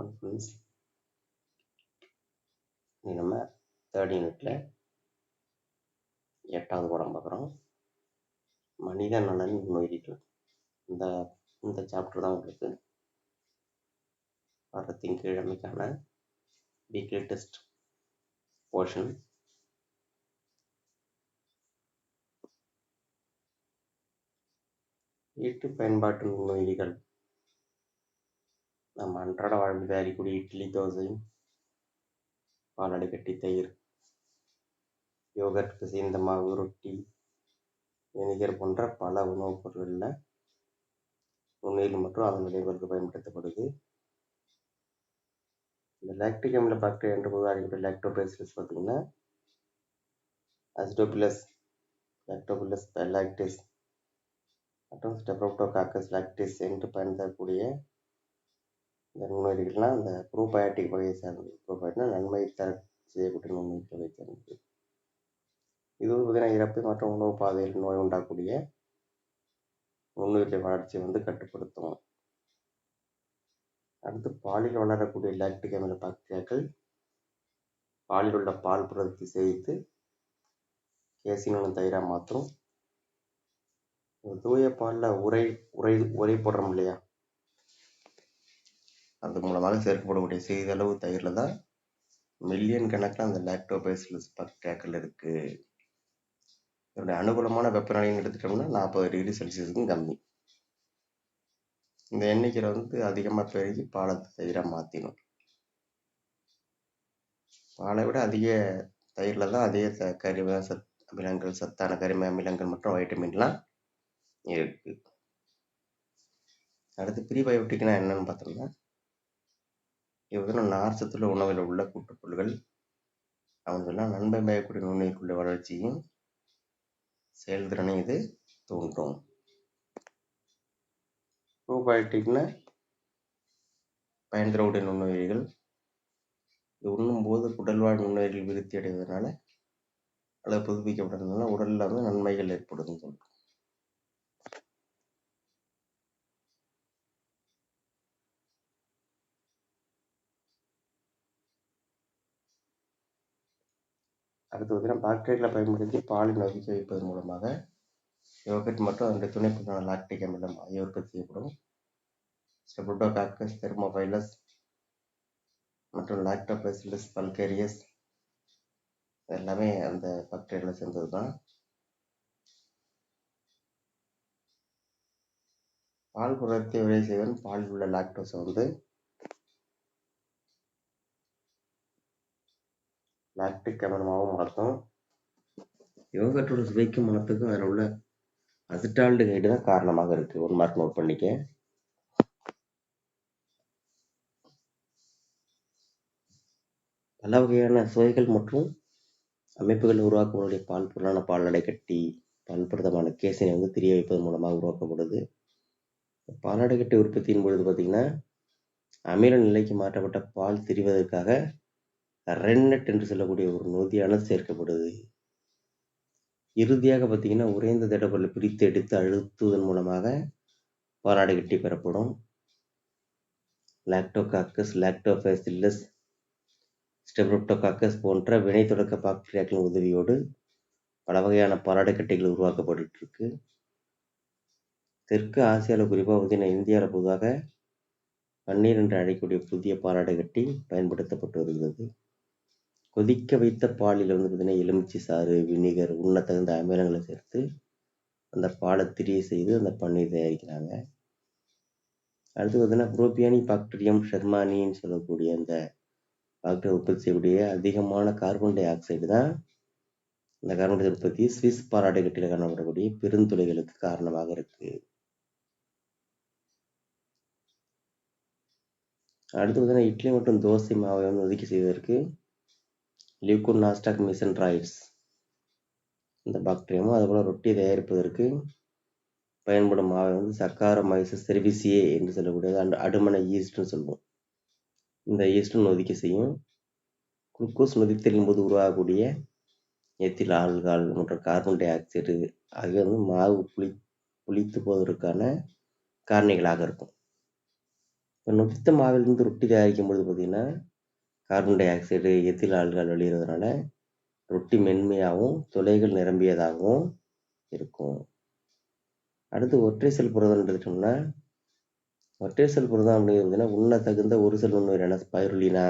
One friends இது நம்ம third யூனிட்டில் எட்டாவது படம் பார்க்குறோம். மனித நலன் நுண்ணுயிரிகள் இந்த இந்த சாப்டர் தான் உங்களுக்கு வர திங்கக்கிழமைக்கான வீக்லி டெஸ்ட் போர்ஷன் வீட்டு பயன்பாட்டு நுண்ணுயிரிகள் நம்ம அன்றாட வாழ்வில் தயாரிக்கக்கூடிய இட்லி தோசையும் பாலாடை கட்டி தயிர் யோகர்ட் பிசைந்த மாவு ரொட்டி வினிகர் போன்ற பல உணவுப் பொருட்களில் நுண்ணுயிர் மற்றும் அதன் விளைவுகளுக்கு பயன்படுத்தப்படுது. இந்த லாக்டிக் அமில பாக்டீரியா என்ற பொதுவாக அறியக்கூடிய லாக்டோபேசிலஸ் பார்த்தீங்கன்னா அசிடோபிலஸ் லாக்டோபிலஸ் லாக்டிஸ் மற்றும் ஸ்டெப்ரோப்டோகாக்கஸ் லாக்டிஸ் என்று பயன்படக்கூடிய இந்த நுண்ணுயிரிகள்லாம் இந்த ப்ரோபயோட்டிக் வகையை சார்ந்தது ப்ரோபயோட்டிக்னா நன்மை தர செய்யக்கூடிய நுண்ணுயிர் வகையை சார்ந்தது இது வந்து பார்த்தீங்கன்னா இறப்பு மற்றும் உணவு பாதையில் நோய் உண்டாகக்கூடிய நுண்ணுயிரின் வளர்ச்சியை வந்து கட்டுப்படுத்தும். அடுத்து பாலில் வளரக்கூடிய லாக்டிக் அமில பாக்டீரியாக்கள் பாலில் உள்ள பால் புரதத்தை சேர்த்து கேசினும் தயிராக மாற்றும். தூய பாலில் உரை உரை உரை போடுறோம் இல்லையா? அது மூலமாக சேர்க்கப்படக்கூடிய சிறிதளவு தயிரில் தான் மில்லியன் கணக்கில் அந்த லாக்டோபேசிலஸ் பாக்டீரியாக்கள் இருக்குது இதனுடைய அனுகூலமான வெப்பநிலைன்னு எடுத்துட்டோம்னா நாற்பது டிகிரி செல்சியஸுக்கும் கம்மி. இந்த எண்ணிக்கையில் வந்து அதிகமாக பெருகி பாலத்தை தயிராக மாற்றிடும் பாலை விட அதிக தயிரில் தான் அதிக த கரிம சத் அமிலங்கள் சத்தான கரிம அமிலங்கள் மற்றும் வைட்டமின்லாம் இருக்குது அடுத்து ப்ரீபயோட்டிக்னா என்னன்னு பார்த்தோம்னா இது வந்து உணவில் உள்ள கூட்டுப்பொருள்கள். அவங்கெல்லாம் நன்மை பயக்கூடிய நுண்ணுயிர்க்குள்ள வளர்ச்சியும் செயல்திறனையும் இது தூண்டும். ப்ரோபயோட்டிக்னா பயன் நுண்ணுயிரிகள். இது உண்ணும்போது உடல்வாழ் நுண்ணுயிரிகள் விருத்தி அடைவதனால அல்லது புதுப்பிக்கப்படுறதுனால உடலில் வந்து நன்மைகள் ஏற்படுதுன்னு சொல்கிறோம் அடுத்து பார்த்தீங்கன்னா பாக்டீரியாக்களை பயன்படுத்தி பாலை நொதிக்க வைப்பதன் மூலமாக யோகட் மற்றும் அதனுடைய துணை பொருளான லாக்டிக் அமிலம் ஆகிய உற்பத்தி செய்யப்படும். ஸ்டெப்டோகாக்கஸ் தெர்மோபைலஸ் மற்றும் லாக்டோபெசிலஸ் பல்கேரியஸ் எல்லாமே அந்த பாக்டீரியாவில் சேர்ந்தது தான் பால் புரதத்தை உரை செய்வன் பாலில் உள்ள லாக்டோஸை வந்து லாக்டிக் அமிலமாகவும் மாற்றும் யோகட்டோட சுவைக்கும் மனத்துக்கும் அதில் உள்ள அசிட்டால்டுகைடு தான் காரணமாக இருக்குது ஒரு மார்க் நோட் பண்ணிக்க. பல வகையான சுவைகள் மற்றும் அமைப்புகள் உருவாக்கக்கூடிய பால் பொருளான பால்நடை கட்டி பல்புரதமான கேசினை வந்து திரிய வைப்பதன் மூலமாக உருவாக்கப்படுது. பால்நடை கட்டி உற்பத்தியின் பொழுது பார்த்திங்கன்னா அமில நிலைக்கு மாற்றப்பட்ட பால் திரிவதற்காக ரென்னட் என்று சொல்லக்கூடிய ஒரு நொதியானது சேர்க்கப்படுது. இறுதியாக பார்த்தீங்கன்னா உறைந்த திடப்பொருளை பிரித்து எடுத்து அழுத்துவதன் மூலமாக பாலாடை கட்டி பெறப்படும். லாக்டோகாக்கஸ் லாக்டோஃபேசில்லஸ் ஸ்டெப்ரோப்டோகாக்கஸ் போன்ற வினை தொடக்க பாக்டீரியாக்களின் உதவியோடு பல வகையான பாலாடை கட்டைகள் உருவாக்கப்பட்டுருக்கு. தெற்கு ஆசியாவில் குறிப்பாக பார்த்தீங்கன்னா இந்தியாவில் பொதுவாக பன்னீர் என்று அழைக்கக்கூடிய புதிய பாலாடை கட்டி பயன்படுத்தப்பட்டு வருகிறது. கொதிக்க வைத்த பாலில் வந்து பார்த்தீங்கன்னா எலுமிச்சை சாறு வினிகர் உண்ண தகுந்த அமிலங்களை சேர்த்து அந்த பாலை திரிய செய்து அந்த பன்னீர் தயாரிக்கிறாங்க. அடுத்து பார்த்தீங்கன்னா புரோபியானி பாக்டீரியம் ஷெர்மானின்னு சொல்லக்கூடிய அந்த பாக்டீரியா உற்பத்தி செய்யக்கூடிய அதிகமான கார்பன் டை ஆக்சைடு தான் இந்த கார்பன் டை உற்பத்தி சுவிஸ் பாராட்டை கட்டியில் காணப்படக்கூடிய பெருந்துளைகளுக்கு காரணமாக இருக்கு. அடுத்து பார்த்தீங்கன்னா இட்லி மற்றும் தோசை மாவை வந்து ஒதுக்கி செய்வதற்கு லியூகோன் நாஸ்டாக் மிசன்ட்ராய்ட்ஸ் இந்த பாக்டீரியாவும் அதுபோல் ரொட்டி தயாரிப்பதற்கு பயன்படும் மாவை வந்து சக்காரமைசஸ் செர்விசியே என்று சொல்லக்கூடியது. அந்த அடுமனை ஈஸ்ட்னு சொல்லுவோம். இந்த ஈஸ்டும் நொதிக்க செய்யும். குளுக்கோஸ் நொதித்தலின் போது உருவாகக்கூடிய எத்தில் ஆல்கால் மற்றும் கார்பன் டை ஆக்சைடு ஆகிய வந்து மாவு புளி புளித்து போவதற்கான காரணிகளாக இருக்கும். இப்போ நொதித்த மாவிலிருந்து ரொட்டி தயாரிக்கும் பொழுது பார்த்திங்கன்னா carbon dioxide ethyl alcohol வெளியிடுறதுனால ரொட்டி மென்மையாகவும் துளைகள் நிரம்பியதாகவும் இருக்கும். அடுத்து ஒற்றை செல் புரதம் எடுத்துட்டோம்னா ஒற்றை செல் புரதம் அப்படிங்கிறதுனா உண்ண தகுந்த ஒரு செல் நுண்ணுயிரான ஸ்பைருலினா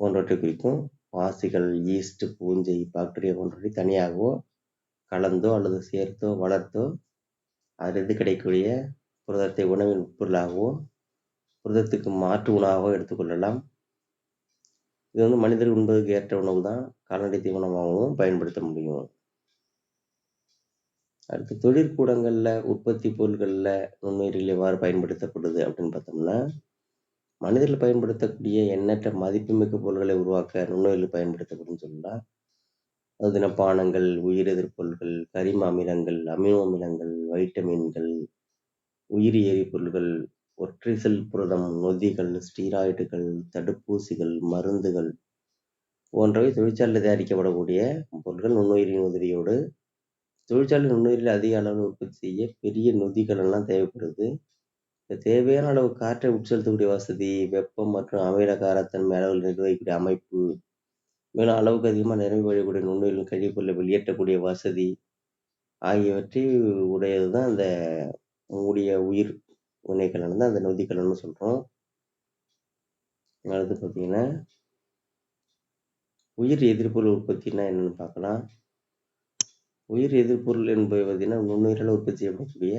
போன்றவற்றை குறிக்கும். பாசிகள் ஈஸ்ட் பூஞ்சை பாக்டீரியா போன்றவற்றை தனியாகவோ கலந்தோ அல்லது சேர்த்தோ வளர்த்தோ அதிலிருந்து கிடைக்கக்கூடிய புரதத்தை உணவின் உட்பொருளாகவோ புரதத்துக்கு மாற்று உணவாக எடுத்துக்கொள்ளலாம். இது வந்து மனிதர் உண்பதற்கு ஏற்ற உணவு தான் கால்நடை தீவனமாகவும் பயன்படுத்த முடியும். அடுத்து தொழிற்கூடங்களில் உற்பத்தி பொருட்களில் நுண்ணுயிரிகள் எவ்வாறு பயன்படுத்தப்படுது அப்படின்னு பார்த்தோம்னா மனிதர்கள் பயன்படுத்தக்கூடிய எண்ணற்ற மதிப்புமிக்க பொருட்களை உருவாக்க நுண்ணுயிர்கள் பயன்படுத்தப்படும் சொல்லலாம் அது தினப்பானங்கள் உயிர் எதிர்ப்பொருள்கள் கரிம அமிலங்கள் அமினோ அமிலங்கள் வைட்டமின்கள் உயிரி எரிபொருள்கள் ஒற்றை செல் புரதம் நொதிகள் ஸ்டீராய்டுகள் தடுப்பூசிகள் மருந்துகள் போன்றவை தொழிற்சாலையில் தயாரிக்கப்படக்கூடிய பொருட்கள் நுண்ணுயிரின் உதவியோடு. தொழிற்சாலை நுண்ணுயிரில் அதிக அளவில் உற்பத்தி செய்ய பெரிய நொதிகள் எல்லாம் தேவைப்படுது. இந்த தேவையான அளவு காற்றை உட்செலுத்தக்கூடிய வசதி வெப்பம் மற்றும் அமில காரத்தன்மை அளவில் நிர்வகிக்கக்கூடிய அமைப்பு மேலும் அளவுக்கு அதிகமாக நிரம்பி வழியக்கூடிய நுண்ணுயிரின் கழிவுப்பொருளை வெளியேற்றக்கூடிய வசதி ஆகியவற்றை உடையது தான் இந்த மூடிய உயிர் வினைக்கலன் தான் அந்த நொதிக்கலன்னு சொல்கிறோம் அடுத்து பார்த்தீங்கன்னா உயிர் எதிர்ப்பொருள் உற்பத்தினா என்னன்னு பார்க்கலாம். உயிர் எதிர்ப்பொருள் என்பது பார்த்தீங்கன்னா நுண்ணுயிரால் உற்பத்தி செய்யப்படக்கூடிய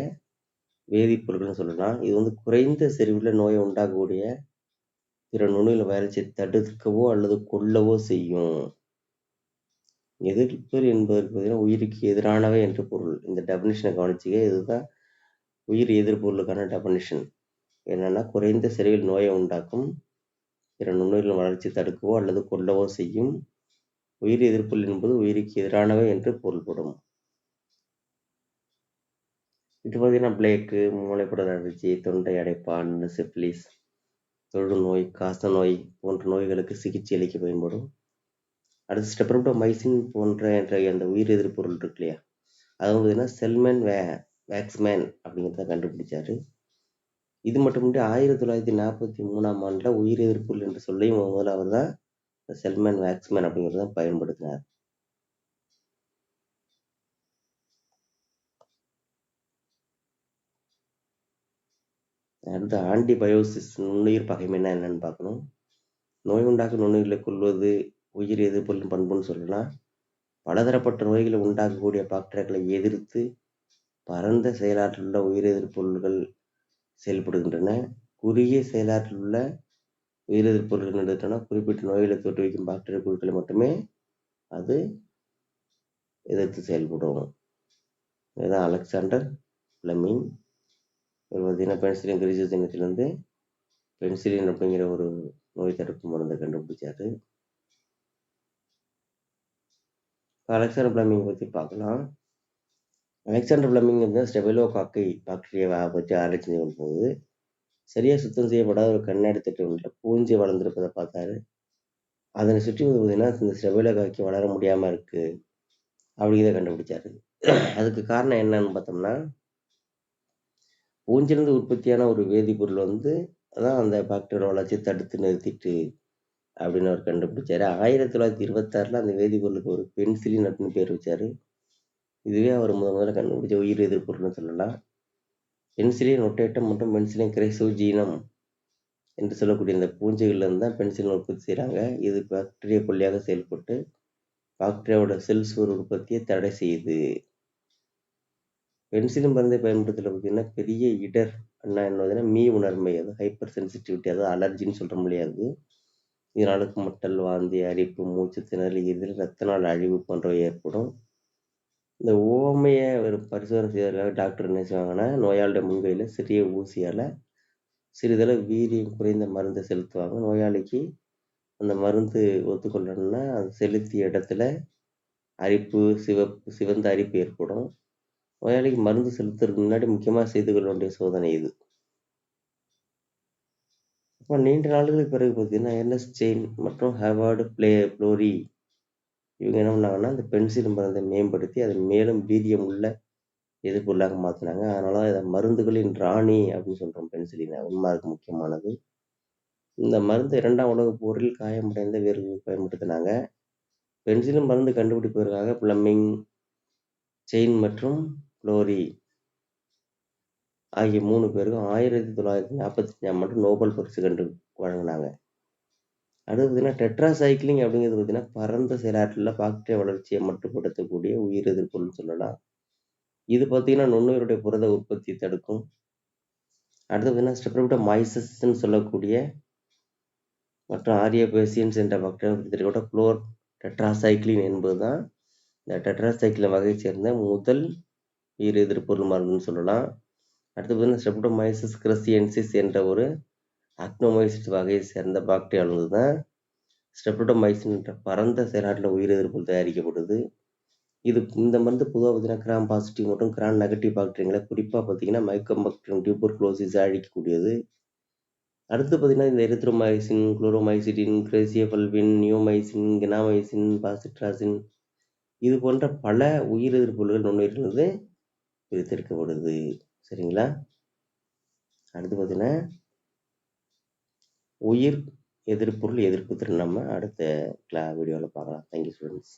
வேதிப்பொருட்கள்னு சொல்லலாம். இது வந்து குறைந்த செறிவில் நோயை உண்டாக்கக்கூடிய பிற நுண்ணுயிர் வளர்ச்சியை தடுக்கவோ அல்லது கொல்லவோ செய்யும். எதிர்ப்பு என்பதற்கு பார்த்தீங்கன்னா உயிருக்கு எதிரானவை என்று பொருள். இந்த டெபினிஷனை கவனிச்சுக்க இதுதான் உயிர் எதிர்ப்பொருளுக்கான டெபனிஷன் என்னென்னா குறைந்த செறிவில் நோயை உண்டாக்கும் பிற நுண்ணுயிரின் வளர்ச்சி தடுக்கவோ அல்லது கொல்லவோ செய்யும் உயிர் எதிர்ப்பொருள் என்பது உயிருக்கு எதிரானவை என்று பொருள்படும். இது பார்த்தீங்கன்னா பிளேக்கு மூளைக்குடல் அழற்சி தொண்டை அடைப்பான் சிப்ளிஸ் தொழுநோய் காச நோய் போன்ற நோய்களுக்கு சிகிச்சை அளிக்க பயன்படும். அடுத்து ஸ்டெப்ரோட்டோமைசின் போன்ற என்ற அந்த உயிர் எதிர்ப்பொருள் இருக்கு இல்லையா? அது பார்த்தீங்கன்னா செல்மேன் வே வேக்ஸ்மேன் அப்படிங்கிறத கண்டுபிடிச்சாரு. இது மட்டுமின்றி ஆயிரத்தி தொள்ளாயிரத்தி நாற்பத்தி மூணாம் ஆண்டில் உயிர் எதிர்ப்பொருள் என்று சொல்லையும் முதல்ல அவர் தான் செல்மேன் வேக்ஸ்மேன் அப்படிங்கிறத பயன்படுத்தினார். அடுத்து ஆன்டிபயோசிஸ் நுண்ணுயிர் பகைமைனா என்னன்னு பார்க்கணும். நோய் உண்டாக்கும் நுண்ணுயிர்களை கொள்வது உயிர் எதிர்ப்பு பண்புன்னு சொல்லலாம். பலதரப்பட்ட நோய்களை உண்டாக்கக்கூடிய பாக்டீரியாக்களை எதிர்த்து பரந்த செயலாற்றல் உள்ள செயல்படுகின்றன. குறுகிய செயலாற்றல் உள்ள உயிர் எடுத்தோம்னா குறிப்பிட்ட நோய்களை தோற்றுவிக்கும் பாக்டீரிய குழுக்களை மட்டுமே அது எதிர்த்து செயல்படும். இதுதான் அலெக்சாண்டர் பிளமிங் இவர் பார்த்தீங்கன்னா பென்சிலின் கிரிஜஸ் தினத்திலிருந்து பென்சிலின் அப்படிங்கிற ஒரு நோய் தடுப்பு மருந்தை கண்டுபிடிச்சாரு. அலெக்சாண்டர் பிளமிங் பற்றி பார்க்கலாம். அலெக்சாண்டர் பிளமிங் வந்து ஸ்டெபிலோ காக்கை பாக்டீரியாவை பற்றி ஆராய்ச்சி செய்யும் போது சரியாக சுத்தம் செய்யப்படாத ஒரு கண்ணாடி தட்டு ஒன்றில் பூஞ்சி வளர்ந்துருப்பதை பார்த்தாரு. அதனை சுற்றி வந்து பார்த்தீங்கன்னா இந்த ஸ்டெபிலோ காக்கி வளர முடியாமல் இருக்குது அப்படிங்கிறத கண்டுபிடிச்சாரு. அதுக்கு காரணம் என்னன்னு பார்த்தோம்னா பூஞ்சிலிருந்து உற்பத்தியான ஒரு வேதிப்பொருள் வந்து அதான் அந்த பாக்டீரியா வளர்ச்சி தடுத்து நிறுத்திட்டு அப்படின்னு அவர் கண்டுபிடிச்சாரு. ஆயிரத்தி தொள்ளாயிரத்தி இருபத்தாறில் அந்த வேதிப்பொருளுக்கு ஒரு பென்சிலின் அப்படின்னு பேர் வச்சார். இதுவே அவர் முத முதல்ல கண்டுபிடிச்ச உயிர் எதிர்ப்பொருள்னு சொல்லலாம் பென்சிலின் ஒட்டேட்டம் மற்றும் பென்சிலின் கிரைசோஜீனம் என்று சொல்லக்கூடிய இந்த பூஞ்சைகள்லேருந்து தான் பென்சிலின் உற்பத்தி செய்கிறாங்க இது பாக்டீரியா கொல்லியாக செயல்பட்டு பாக்டீரியாவோட செல் சுவர் உற்பத்தியை தடை செய்யுது. பென்சிலின் மருந்தை பயன்படுத்தல பார்த்தீங்கன்னா பெரிய இடர் என்ன என்னதுன்னா மீ உணர்மை அது ஹைப்பர் சென்சிட்டிவிட்டி அதாவது அலர்ஜின்னு சொல்ல முடியாது இதனால முட்டல் வாந்தி அரிப்பு மூச்சு திணறல் இதில் ரத்த நாள் அழிவு போன்றவை ஏற்படும். இந்த ஓமையை ஒரு பரிசோதனை செய்வதற்காக டாக்டர் என்ன செய்வாங்கன்னா நோயாளியோட முன்கையில் சிறிய ஊசியால் சிறிதளவு வீரியம் குறைந்த மருந்தை செலுத்துவாங்க. நோயாளிக்கு அந்த மருந்து ஒத்துக்கொள்ளணும்னா அது செலுத்திய இடத்துல அரிப்பு சிவப்பு சிவந்த அரிப்பு ஏற்படும். நோயாளிக்கு மருந்து செலுத்துறதுக்கு முன்னாடி முக்கியமாக செய்து கொள்ள வேண்டிய சோதனை இது. அப்போ நீண்ட நாளுகளுக்கு பிறகு பார்த்தீங்கன்னா என்எஸ் செயின் மற்றும் ஹேவார்டு பிளே ப்ளோரி இவங்க என்ன பண்ணாங்கன்னா அந்த பென்சில் மருந்தை மேம்படுத்தி அதை மேலும் வீரியம் உள்ள எதிர்ப்புள்ளாக மாற்றினாங்க அதனால இதை மருந்துகளின் ராணி அப்படின்னு சொல்கிறோம் பென்சிலின் உண்மாருக்கு முக்கியமானது. இந்த மருந்து இரண்டாம் உலகப் போரில் காயமடைந்த வீரர்கள் பயன்படுத்தினாங்க. பென்சிலும் மருந்து கண்டுபிடிப்பதற்காக பிளம்மிங் செயின் மற்றும் குளோரி ஆகிய மூணு பேருக்கும் ஆயிரத்தி தொள்ளாயிரத்தி நாற்பத்தஞ்சாம் ஆண்டு நோபல் பரிசு கண்டு வழங்கினாங்க. அடுத்து பார்த்தீங்கன்னா டெட்ராசைக்ளிங் அப்படிங்கிறது பார்த்தீங்கன்னா பரந்த செயலாற்றில் பாக்டீரியா வளர்ச்சியை மட்டுப்படுத்தக்கூடிய உயிர் எதிர்ப்புன்னு சொல்லலாம். இது பார்த்தீங்கன்னா நுண்ணுயிருடைய புரத உற்பத்தி தடுக்கும். அடுத்து பார்த்தீங்கன்னா மைசஸ்ன்னு சொல்லக்கூடிய மற்றும் ஆரியபேசியன்ஸ் என்ற பாக்டீரியா கூட குளோர் டெட்ராசைக்ளின் என்பது தான் இந்த டெட்ராசைக்ளின் வகையை சேர்ந்த முதல் உயிர் எதிர்ப்பொருள் மருந்துன்னு சொல்லலாம். அடுத்து பார்த்தீங்கன்னா ஸ்டெப்டோமைசஸ் கிரசியன்சிஸ் என்ற ஒரு அக்னோமைசிஸ் வகையை சேர்ந்த பாக்டீரியாவிலிருந்து தான் ஸ்டெப்டோமைசின் என்ற பரந்த செயலாற்றில் உயிர் எதிர்ப்பு தயாரிக்கப்படுது. இது இந்த மருந்து பொதுவாக பார்த்தீங்கன்னா கிராம் பாசிட்டிவ் மற்றும் கிராம் நெகட்டிவ் பாக்டீரியங்களை குறிப்பாக பார்த்தீங்கன்னா மைக்கோபாக்டீரியம் டியூபர்குலோசிஸ் அழிக்கக்கூடியது. அடுத்து பார்த்தீங்கன்னா இந்த erythromycin chloromycetin griseofulvin neomycin kanamycin bacitracin இது போன்ற பல உயிர் எதிர்ப்புகள் நுண்ணுயிரிலிருந்து பிரித்தெடுக்கப்படுது. சரிங்களா? அடுத்து பார்த்தீங்கன்னா உயிர் எதிர்ப்பொருள் எதிர்ப்பு திறன் நம்ம அடுத்த கிளா வீடியோவில் பார்க்கலாம். Thank you students